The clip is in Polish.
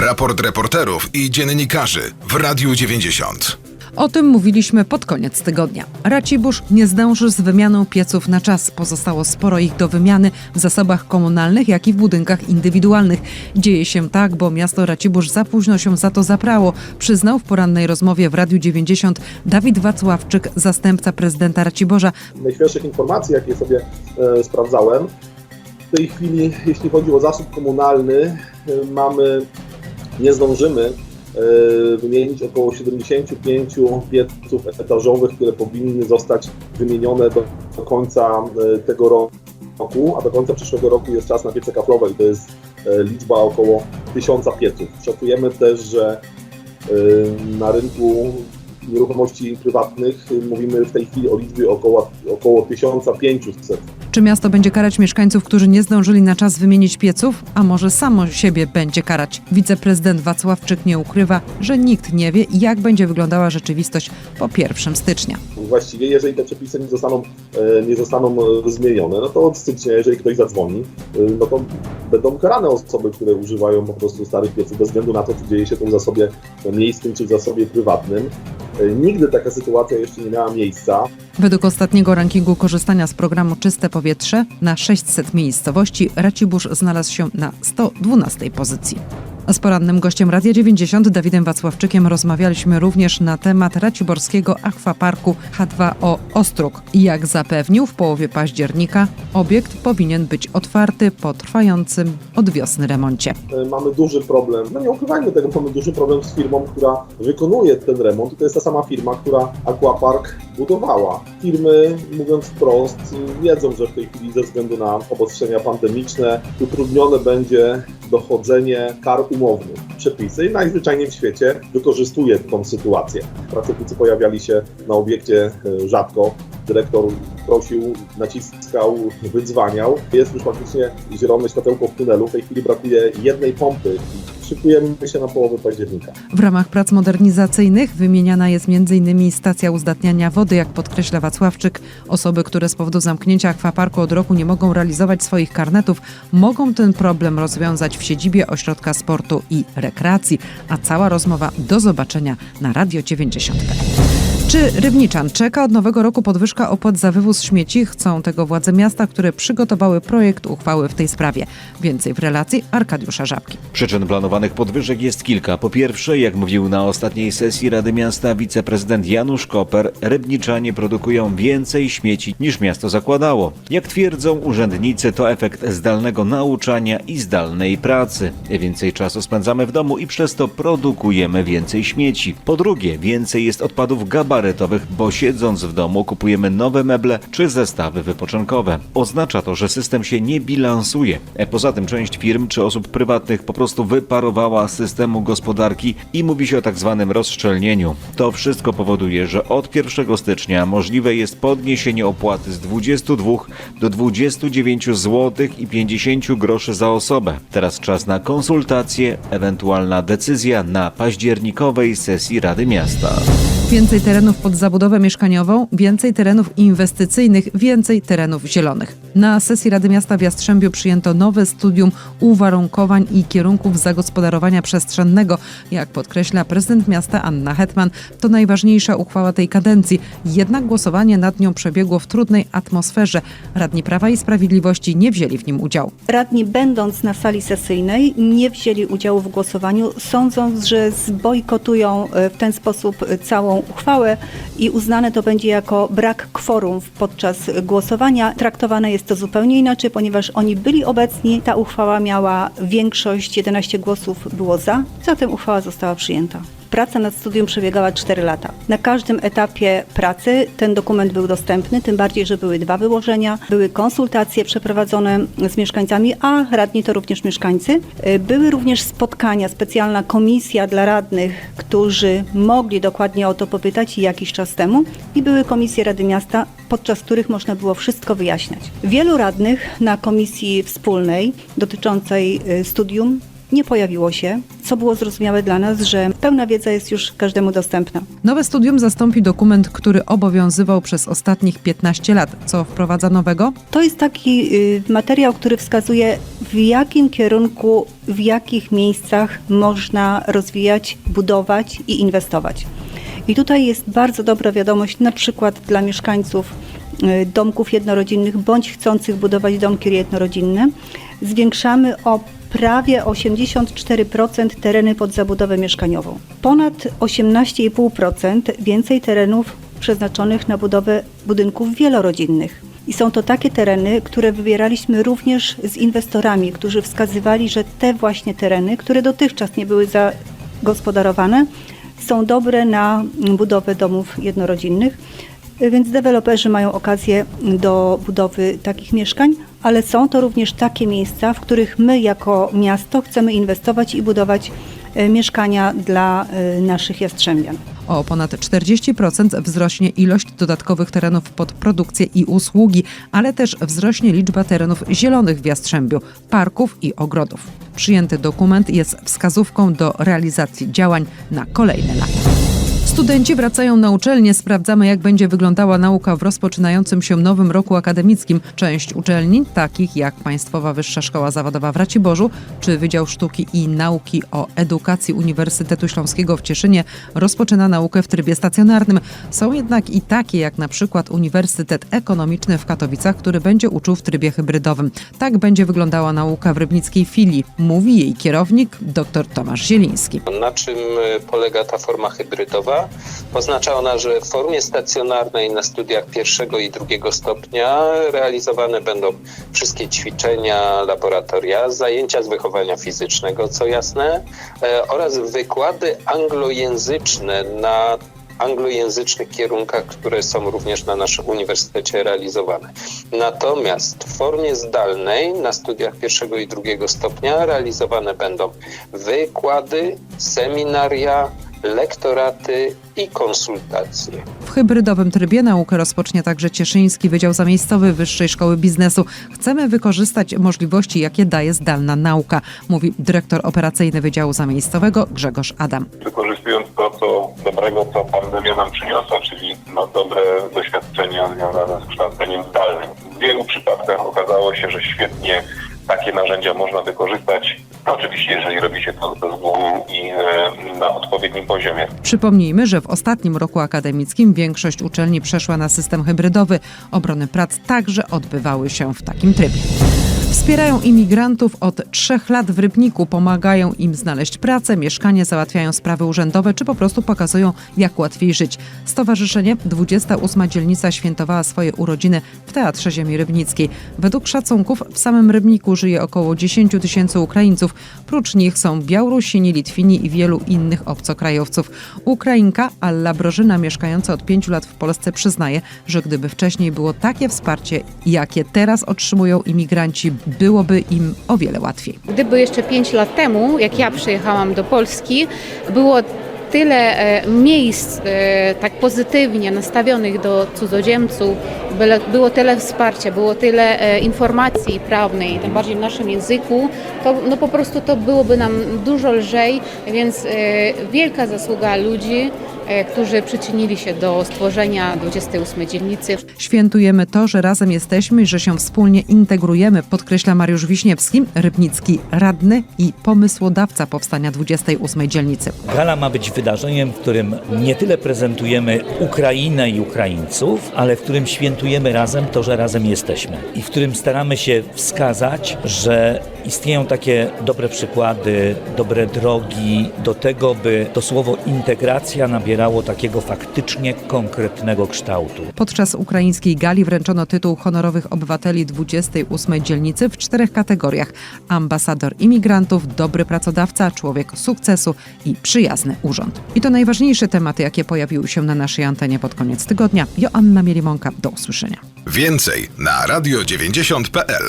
Raport reporterów i dziennikarzy w Radiu 90. O tym mówiliśmy pod koniec tygodnia. Racibórz nie zdąży z wymianą pieców na czas. Pozostało sporo ich do wymiany w zasobach komunalnych, jak i w budynkach indywidualnych. Dzieje się tak, bo miasto Racibórz za późno się za to zaprało, przyznał w porannej rozmowie w Radiu 90 Dawid Wacławczyk, zastępca prezydenta Raciborza. najświeższych informacji, jakie sobie e, sprawdzałem. W tej chwili, jeśli chodzi o zasób komunalny, e, mamy, nie zdążymy e, wymienić około 75 pieców etażowych, które powinny zostać wymienione do, do końca e, tego roku, a do końca przyszłego roku jest czas na piece kaflowe i to jest e, liczba około 1000 pieców. Szacujemy też, że na rynku nieruchomości prywatnych mówimy w tej chwili o liczbie około, około 1500. Czy miasto będzie karać mieszkańców, którzy nie zdążyli na czas wymienić pieców? A może samo siebie będzie karać? Wiceprezydent Wacławczyk nie ukrywa, że nikt nie wie, jak będzie wyglądała rzeczywistość po 1 stycznia. Właściwie, jeżeli te przepisy nie zostaną, e, nie zostaną e, zmienione, no to od stycznia, jeżeli ktoś zadzwoni, e, no to będą karane osoby, które używają po prostu starych pieców, bez względu na to, czy dzieje się to w zasobie miejskim, czy w zasobie prywatnym. E, Nigdy taka sytuacja jeszcze nie miała miejsca. Według ostatniego rankingu korzystania z programu Czyste Powietrze na 600 miejscowości Racibórz znalazł się na 112 pozycji. Z porannym gościem Radia 90 Dawidem Wacławczykiem rozmawialiśmy również na temat raciborskiego akwaparku H2O Ostróg. Jak zapewnił w połowie października, obiekt powinien być otwarty po trwającym od wiosny remoncie. E, Mamy duży problem, no nie ukrywajmy tego, mamy duży problem z firmą, która wykonuje ten remont. To jest ta sama firma, która Aquapark budowała. Firmy, mówiąc wprost, wiedzą, że w tej chwili ze względu na obostrzenia pandemiczne utrudnione będzie dochodzenie kar umownych. Przepisy i najzwyczajniej w świecie wykorzystuje tą sytuację. Pracownicy pojawiali się na obiekcie e, rzadko. Dyrektor prosił, naciskał, wydzwaniał. Jest już faktycznie zielone światełko w tunelu. W tej chwili brakuje jednej pompy szykujemy się na połowę października. W ramach prac modernizacyjnych wymieniana jest m.in. stacja uzdatniania wody, jak podkreśla Wacławczyk. Osoby, które z powodu zamknięcia akwaparku od roku nie mogą realizować swoich karnetów, mogą ten problem rozwiązać w siedzibie Ośrodka Sportu i Rekreacji. A cała rozmowa do zobaczenia na Radio 90. Czy Rybniczan czeka od nowego roku podwyżka opłat za wywóz śmieci? Chcą tego władze miasta, które przygotowały projekt uchwały w tej sprawie. Więcej w relacji Arkadiusza Żabki. Przyczyn planowanych podwyżek jest kilka. Po pierwsze, jak mówił na ostatniej sesji Rady Miasta wiceprezydent Janusz Koper, rybniczanie produkują więcej śmieci niż miasto zakładało. Jak twierdzą urzędnicy, to efekt zdalnego nauczania i zdalnej pracy. Więcej czasu spędzamy w domu i przez to produkujemy więcej śmieci. Po drugie, więcej jest odpadów gabarytowych, bo siedząc w domu kupujemy nowe meble czy zestawy wypoczynkowe. Oznacza to, że system się nie bilansuje. E, Poza tym część firm czy osób prywatnych po prostu wyparowała systemu gospodarki i mówi się o tak zwanym rozszczelnieniu. To wszystko powoduje, że od 1 stycznia możliwe jest podniesienie opłaty z 22 do 29 zł i 50 groszy za osobę. Teraz czas na konsultacje, ewentualna decyzja na październikowej sesji Rady Miasta. Więcej terenów pod zabudowę mieszkaniową, więcej terenów inwestycyjnych, więcej terenów zielonych. Na sesji Rady Miasta w Jastrzębiu przyjęto nowe studium uwarunkowań i kierunków zagospodarowania przestrzennego. Jak podkreśla prezydent miasta Anna Hetman, to najważniejsza uchwała tej kadencji. Jednak głosowanie nad nią przebiegło w trudnej atmosferze. Radni Prawa i Sprawiedliwości nie wzięli w nim udziału. Radni będąc na sali sesyjnej nie wzięli udziału w głosowaniu, sądząc, że zbojkotują e, w ten sposób e, całą uchwałę i uznane to będzie jako brak kworum podczas głosowania. Traktowane jest to zupełnie inaczej, ponieważ oni byli obecni, ta uchwała miała większość, 11 głosów było za, zatem uchwała została przyjęta. Praca nad studium przebiegała 4 lata. Na każdym etapie pracy ten dokument był dostępny, tym bardziej, że były dwa wyłożenia, były konsultacje przeprowadzone z mieszkańcami, a radni to również mieszkańcy. Y, Były również spotkania, specjalna komisja dla radnych, którzy mogli dokładnie o to popytać jakiś czas temu i były komisje Rady Miasta, podczas których można było wszystko wyjaśniać. Wielu radnych na komisji wspólnej dotyczącej y, studium nie pojawiło się, co było zrozumiałe dla nas, że pełna wiedza jest już każdemu dostępna. Nowe studium zastąpi dokument, który obowiązywał przez ostatnich 15 lat. Co wprowadza nowego? To jest taki y, materiał, który wskazuje, w jakim kierunku, w jakich miejscach można rozwijać, budować i inwestować. I tutaj jest bardzo dobra wiadomość, na przykład dla mieszkańców y, domków jednorodzinnych bądź chcących budować domki jednorodzinne. Zwiększamy o prawie 84% tereny pod zabudowę mieszkaniową. Ponad 18,5% więcej terenów przeznaczonych na budowę budynków wielorodzinnych. I są to takie tereny, które wybieraliśmy również z inwestorami, którzy wskazywali, że te właśnie tereny, które dotychczas nie były zagospodarowane, są dobre na budowę domów jednorodzinnych. Więc deweloperzy mają okazję do budowy takich mieszkań, ale są to również takie miejsca, w których my jako miasto chcemy inwestować i budować e, mieszkania dla e, naszych jastrzębian. O ponad 40% wzrośnie ilość dodatkowych terenów pod produkcję i usługi, ale też wzrośnie liczba terenów zielonych w Jastrzębiu, parków i ogrodów. Przyjęty dokument jest wskazówką do realizacji działań na kolejne lata. Studenci wracają na uczelnię. Sprawdzamy, jak będzie wyglądała nauka w rozpoczynającym się nowym roku akademickim. Część uczelni, takich jak Państwowa Wyższa Szkoła Zawodowa w Raciborzu czy Wydział Sztuki i Nauki o Edukacji Uniwersytetu Śląskiego w Cieszynie, rozpoczyna naukę w trybie stacjonarnym. Są jednak i takie, jak na przykład Uniwersytet Ekonomiczny w Katowicach, który będzie uczył w trybie hybrydowym. Tak będzie wyglądała nauka w rybnickiej filii, mówi jej kierownik dr Tomasz Zieliński. Na czym polega ta forma hybrydowa? Oznacza ona, że w formie stacjonarnej na studiach pierwszego i drugiego stopnia realizowane będą wszystkie ćwiczenia, laboratoria, zajęcia z wychowania fizycznego, co jasne, e, oraz wykłady anglojęzyczne na anglojęzycznych kierunkach, które są również na naszym uniwersytecie realizowane. Natomiast w formie zdalnej na studiach pierwszego i drugiego stopnia realizowane będą wykłady, seminaria, lektoraty i konsultacje. W hybrydowym trybie naukę rozpocznie także Cieszyński Wydział Zamiejscowy Wyższej Szkoły Biznesu. Chcemy wykorzystać możliwości, jakie daje zdalna nauka, mówi dyrektor operacyjny Wydziału Zamiejscowego Grzegorz Adam. wykorzystując to, co dobrego, co pandemia nam przyniosła, czyli no, dobre doświadczenia związane z kształceniem zdalnym. W wielu przypadkach okazało się, że świetnie takie narzędzia można wykorzystać. Oczywiście, jeżeli robi się to z głową i e, na odpowiednim poziomie. Przypomnijmy, że w ostatnim roku akademickim większość uczelni przeszła na system hybrydowy. Obrony prac także odbywały się w takim trybie. Wspierają imigrantów od trzech lat w Rybniku, pomagają im znaleźć pracę, mieszkanie, załatwiają sprawy urzędowe czy po prostu pokazują, jak łatwiej żyć. Stowarzyszenie 28 dzielnica świętowała swoje urodziny w Teatrze Ziemi Rybnickiej. Według szacunków w samym Rybniku żyje około 10 tysięcy Ukraińców. Prócz nich są Białorusini, Litwini i wielu innych obcokrajowców. Ukrainka Alla Brożyna, mieszkająca od pięciu lat w Polsce, przyznaje, że gdyby wcześniej było takie wsparcie, jakie teraz otrzymują imigranci, byłoby im o wiele łatwiej. Gdyby jeszcze 5 lat temu, jak ja przyjechałam do Polski, było tyle e, miejsc e, tak pozytywnie nastawionych do cudzoziemców, było tyle wsparcia, było tyle e, informacji prawnej, tym bardziej w naszym języku, to no po prostu to byłoby nam dużo lżej, więc wielka zasługa ludzi, którzy przyczynili się do stworzenia 28 dzielnicy. Świętujemy to, że razem jesteśmy i że się wspólnie integrujemy, podkreśla Mariusz Wiśniewski, rybnicki radny i pomysłodawca powstania 28 dzielnicy. Gala ma być wydarzeniem, w którym nie tyle prezentujemy Ukrainę i Ukraińców, ale w którym świętujemy razem to, że razem jesteśmy. I w którym staramy się wskazać, że istnieją takie dobre przykłady, dobre drogi do tego, by to słowo integracja nabierało takiego faktycznie konkretnego kształtu. Podczas ukraińskiej gali wręczono tytuł honorowych obywateli 28 dzielnicy w czterech kategoriach: ambasador imigrantów, dobry pracodawca, człowiek sukcesu i przyjazny urząd. I to najważniejsze tematy, jakie pojawiły się na naszej antenie pod koniec tygodnia. Joanna Mielimonka, do usłyszenia. Więcej na radio90.pl.